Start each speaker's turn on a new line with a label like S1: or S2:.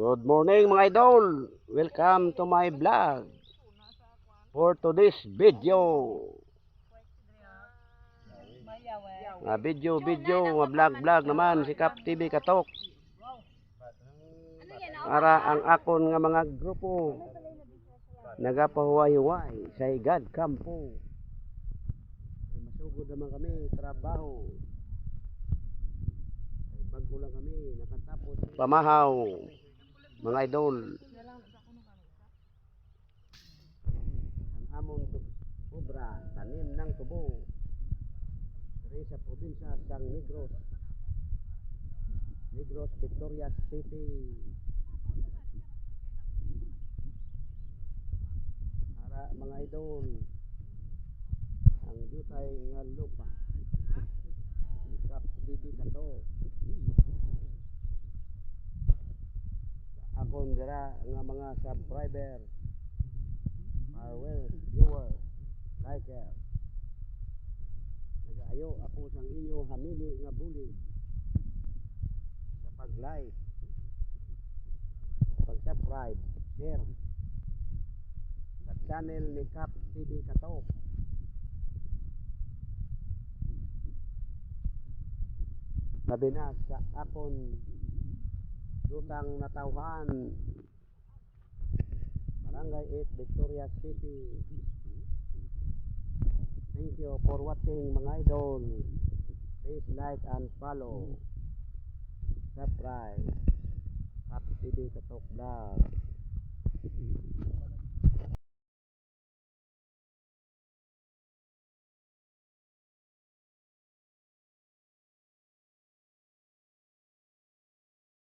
S1: Good morning mga idol. Welcome to my vlog. For today's video. Nga video video, nga vlog vlog naman si Kap TV Katok. Para ang akon nga mga grupo nagapahuway-huway sa Igad Campo. Ay, Masugod naman kami trabaho. Bago lang kami nakatapos pamahaw mga idol. Ang amon tu- obra, tanim ng tubo. Diri sa probinsya sang Negros. Negros, Victoria City. Ara mga idol. Ang jutay nga lupa. Kap TV kato. Akon dira nga mga subscriber. Followers, viewer liker nagaayo ako sang inyo hamili nga bulig sa pag-like pag-subscribe share. Sa channel ni Cap TV Katok. Labi na sa akon Lutang Natauhan. Barangay 8 Victoria City. Thank you for watching mga idol. Please like and follow. Subscribe. Happy TV Katok Vlog